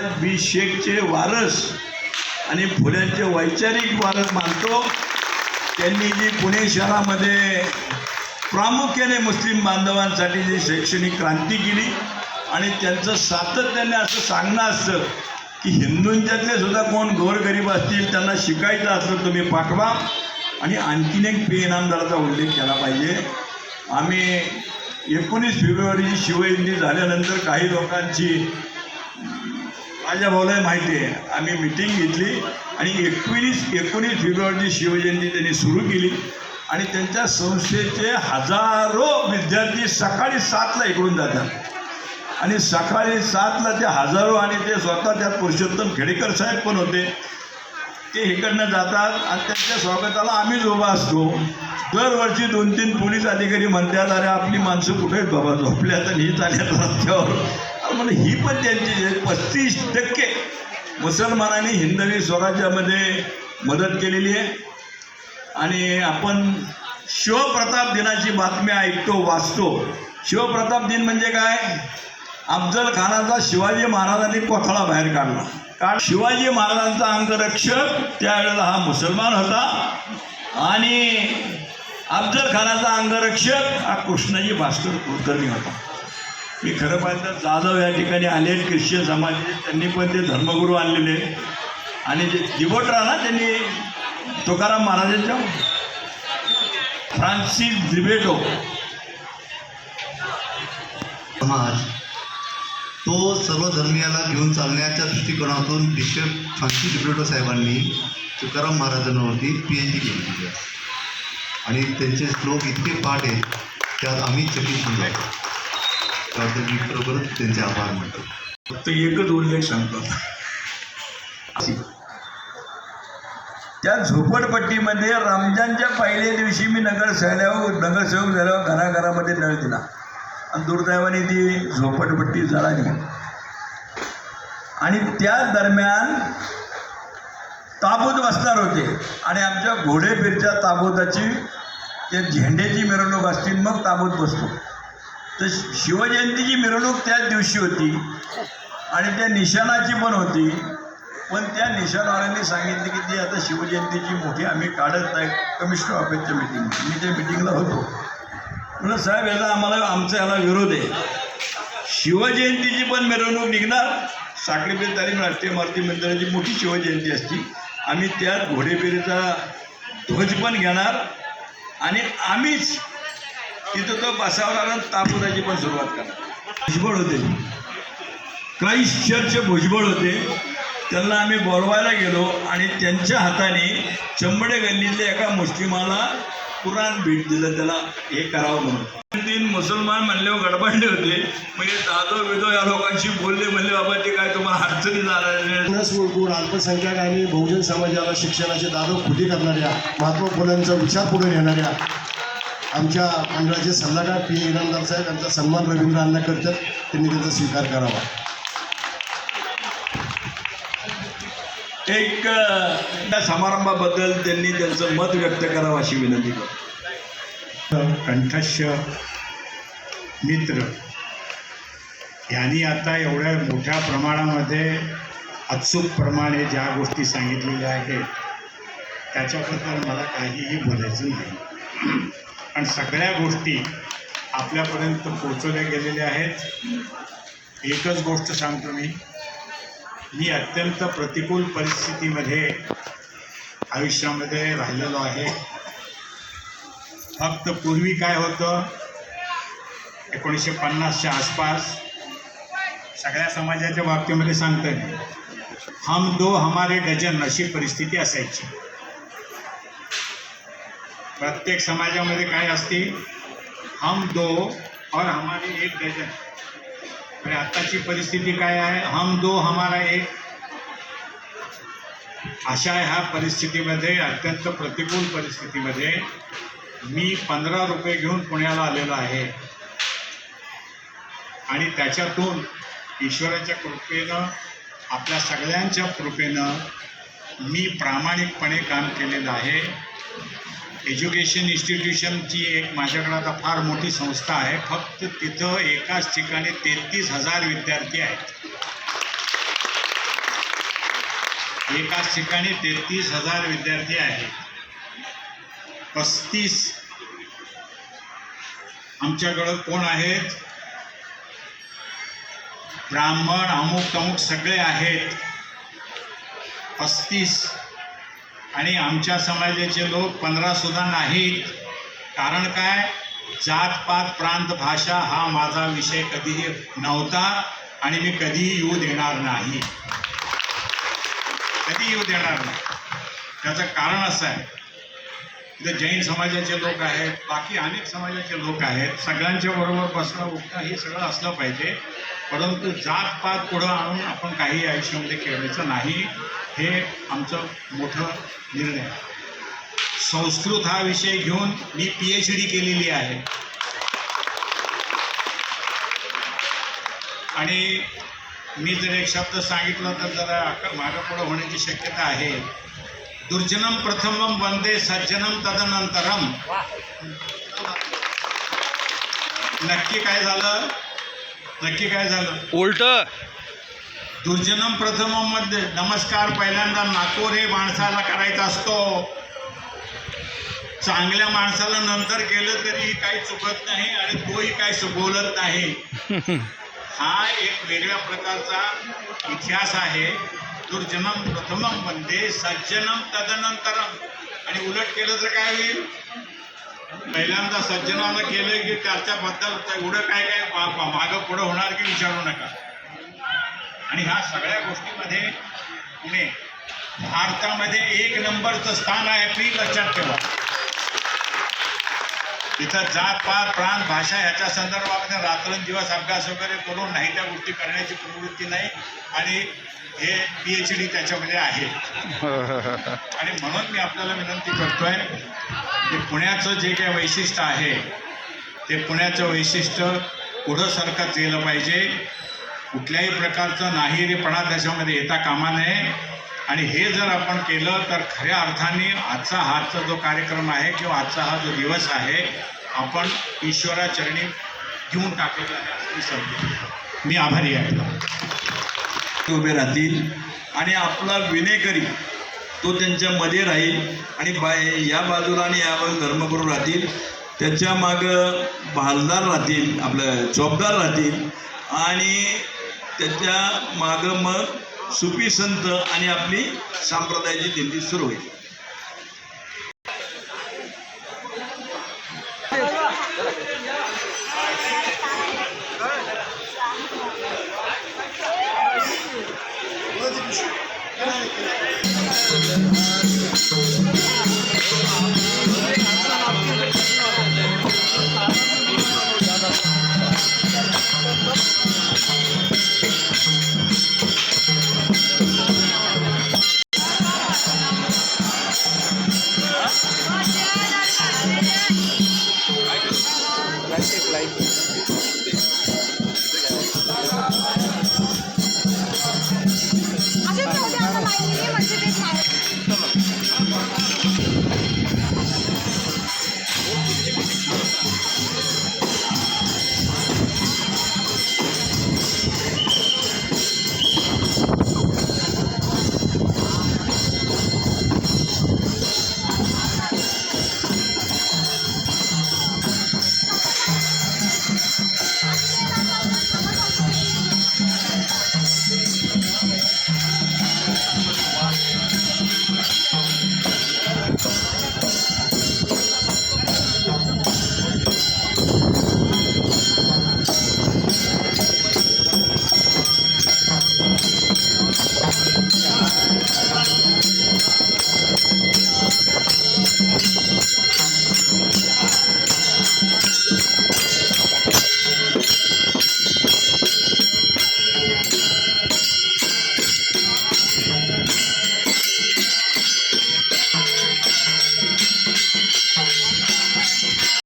बी शेखचे वारस आणि फुल्यांचे वैचारिक वारस मानतो. त्यांनी जी पुणे शहरामध्ये प्रामुख्याने मुस्लिम बांधवांसाठी जी शैक्षणिक क्रांती केली आणि त्यांचं सातत्याने असं सांगणं असतं की हिंदूंच्यातले सुद्धा कोण गोरगरीब असतील त्यांना शिकायचं असलं तुम्ही पाठवा. आणि आणखीन एक पे इनामदाराचा उल्लेख केला पाहिजे. आम्ही एकोणीस फेब्रुवारीची शिवजयंती झाल्यानंतर काही लोकांची माझ्या भाऊला माहिती आहे. आम्ही मिटिंग घेतली आणि एकवीस एकोणीस फेब्रुवारीची शिवजयंती त्यांनी सुरू केली. आणि त्यांच्या संस्थेचे हजारो विद्यार्थी सकाळी सातला इकडून जातात. आणि सकाळी सातला ते हजारो आणि ते स्वतः त्यात पुरुषोत्तम खेडेकर साहेब पण होते. ते इकडनं जातात आणि त्यांच्या स्वागताला आम्हीच उभा असतो. दरवर्षी दोन तीन पोलीस अधिकारी म्हणतात अरे आपली माणसं कुठे बाबा? झोपल्यात आणि ही चालल्यात रस्त्यावर. म्हणून ही पण त्यांची पस्तीस टक्के. मुसलमानांनी हिंदवी स्वराज्यामध्ये मदत केलेली आहे. आणि आपण शिवप्रताप दिनाची बातमी ऐकतो वाचतो. शिवप्रताप दिन म्हणजे काय? अफजल खानाचा शिवाजी महाराजांनी कोथळा बाहेर काढला. कारण शिवाजी महाराजांचा अंगरक्षक त्यावेळेला हा मुसलमान होता. आणि अफजल खानाचा अंगरक्षक हा कृष्णाजी भास्कर कुलकर्णी होता. मी खरं पाहिजे तर जाधव या ठिकाणी आले ख्रिश्चन समाजाचे. त्यांनी पण ते धर्मगुरू आणलेले. आणि जे दिवटरा ना त्यांनी तुकाराम महाराजांच्या फ्रान्सिस दिबेटो. समाज तो सर्व धर्मीयाला घेऊन चालण्याच्या दृष्टिकोनातून बिशप फ्रान्सिस डिब्रेटो साहेबांनी तुकाराम महाराजांवरती पी एच डी केलेली आहे आणि त्यांचे श्लोक इतके पाठ आहेत त्यात आम्ही चकित झालो त्याबद्दल मी खरोखरच त्यांचे आभार मानतो फक्त एकच उल्लेख सांगतो त्या झोपडपट्टीमध्ये रमजानच्या पहिल्या दिवशी मी नगर सहल्यावर नगरसेवक झाल्यावर घराघरामध्ये नळ दिला. आणि दुर्दैवाने ती झोपडपट्टी जळाली. आणि त्या दरम्यान ताबूत बसणार होते. आणि आमच्या घोडेफिरच्या ताबूताची त्या झेंड्याची मिरवणूक असतील मग ताबूत बसतो. तर शिवजयंतीची मिरवणूक त्याच दिवशी होती आणि त्या निशाणाची पण होती. पण त्या निशाणवाल्यांनी सांगितले की ती आता शिवजयंतीची मोठी आम्ही काढत नाही. कमिशनर ऑफिसच्या मिटिंग मी त्या मिटिंगला होतो. म्हणून साहेब याचा आम्हाला आमचा याला विरोध आहे. शिवजयंतीची पण मिरवणूक निघणार. साखळीपेठ तालीम राष्ट्रीय मारुती मंदिराची मोठी शिवजयंती असती. आम्ही त्या घोडेपेरीचा ध्वज पण घेणार. आणि आम्हीच तिथं तो बसावणार ताबुदाची पण सुरुवात करा. भुजबळ होते. क्राईस्ट चर्च भुजबळ होते. त्यांना आम्ही बोलवायला गेलो आणि त्यांच्या हाताने चंबडे गल्लीतल्या एका मुस्लिमाला कुराण भेट दिलं. त्याला हे करावं म्हणून. तीन मुसलमान म्हणल्यावर गडबडले होते. म्हणजे दादो विदो या लोकांशी बोलले. म्हणले बाबा ते काय तुम्हाला अडचणी जाणार अल्पसंख्याक आणि बहुजन समाजाला शिक्षणाचे दादो खुदी करणाऱ्या महात्मा फुलांचा विचार पुढे नेणाऱ्या आमच्या मंडळाचे सल्लागार पी. इनामदार साहेब यांचा सन्मान रवींद्र अण्णा करतात त्यांनी त्याचा स्वीकार करावा. एक त्या समारंभाबद्दल त्यांनी त्यांचं मत व्यक्त करावं अशी विनंती करतो. कंठस्य मित्र यांनी आता एवढ्या मोठ्या प्रमाणामध्ये अचूकप्रमाणे ज्या गोष्टी सांगितलेल्या आहेत त्याच्याबद्दल मला काहीही बोलायचं नाही. पण सगळ्या गोष्टी आपल्यापर्यंत पोचवल्या गेलेल्या आहेत. एकच गोष्ट सांगतो मी. मी अत्यंत प्रतिकूल परिस्थितीमध्ये आयुष्यामध्ये राहिलेलो आहे. फक्त पूर्वी काय होतं? एकोणीसशे पन्नासच्या आसपास सगळ्या समाजाच्या बाबतीमध्ये सांगतोय हम दो हमारे डजन अशी परिस्थिती असायची. प्रत्येक समाजामध्ये काय असते हम दो और हमारे एक डझन. आणि आत्ताची परिस्थिती काय आहे? हम दो हमारा एक. अशा ह्या परिस्थितीमध्ये अत्यंत प्रतिकूल परिस्थितीमध्ये मी पंधरा रुपये घेऊन पुण्याला आलेलो आहे. आणि त्याच्यातून ईश्वराच्या कृपेनं आपल्या सगळ्यांच्या कृपेनं मी प्रामाणिकपणे काम केलेलं आहे. एज्युकेशन इन्स्टिट्यूशनची एक माझ्याकडं आता फार मोठी संस्था आहे. फक्त तिथं एकाच ठिकाणी तेहतीस हजार विद्यार्थी आहेत. एकाच ठिकाणी तेहतीस हजार विद्यार्थी आहेत. पस्तीस आमच्याकडं कोण आहेत? ब्राह्मण अमुक तमुक सगळे आहेत. पस्तीस आणि आमच्या समाजाचे लोक पंधरासुद्धा नाहीत. कारण काय? जातपात प्रांत भाषा हा माझा विषय कधीही नव्हता आणि मी कधीही येऊ देणार नाही. कधी येऊ देणार नाही. त्याचं कारण असं आहे. इथं जैन समाजाचे लोक आहेत बाकी अनेक समाजाचे लोक आहेत. सगळ्यांच्या बरोबर बसणं उठणं हे सगळं असलं पाहिजे. परंतु जात पात पुढं आणून आपण काही आयुष्यामध्ये खेळायचं नाही हे आमचं मोठं निर्णय संस्कृत हा विषय घेऊन मी पी एच डी केलेली आहे. आणि मी जर एक शब्द सांगितला तर जरा अक- मागं पुढं होण्याची शक्यता आहे. दुर्जनम प्रथमम वंदे सज्जनम तदनंतरम. नक्की काय झालं? नक्की काय झालं? उलट. दुर्जनम प्रथमममध्ये नमस्कार पहिल्यांदा नाकोरे माणसाला करायचा असतो. चांगल्या माणसाला नंतर केलं तरी काही चुकत नाही आणि तोही काही सु- बोलत नाही. हा एक वेगळ्या प्रकारचा इतिहास आहे. दुर्जनम प्रथमम म्हणजे सज्जनम तदनंतरम. आणि उलट केलं तर काय होईल? पहिल्यांदा सज्जनानं केलं की त्याच्याबद्दल एवढं काय काय मागं पुढं होणार की विचारू नका. आणि ह्या सगळ्या गोष्टीमध्ये पुणे भारतामध्ये एक नंबरचं स्थान आहे प्लीज लक्षात ठेवा. तिथं जात पात प्रांत भाषा ह्याच्या संदर्भामध्ये रात्रंदिवस अभ्यास वगैरे करून नाही त्या गोष्टी करण्याची प्रवृत्ती नाही. आणि हे पी एच डी त्याच्यामध्ये आहे. आणि म्हणून मी आपल्याला विनंती करतोय की पुण्याचं जे काही वैशिष्ट्य आहे ते पुण्याचं वैशिष्ट्य पुढं सरकत गेलं पाहिजे. कुठल्याही प्रकारचं नाहिरेपणा त्याच्यामध्ये येता कामा नये. आणि हे जर आपण केलं तर खऱ्या अर्थाने आजचा हाचा जो कार्यक्रम आहे किंवा आजचा हा जो दिवस आहे आपण ईश्वराचरणी घेऊन टाकलेला आहे असं मी समजतो. मी आभारी आहे. उभे राहतील आणि आपला विनेकरी तो त्यांच्या मध्ये राहील आणि बाय या बाजूला आणि या बाजूला धर्मगुरू राहतील त्याच्या मागं भालदार राहतील आपलं जबाबदार राहतील आणि त्याच्या मागं मग सुफी संत आणि आपली संप्रदायाची दिंडी सुरू होईल. Thank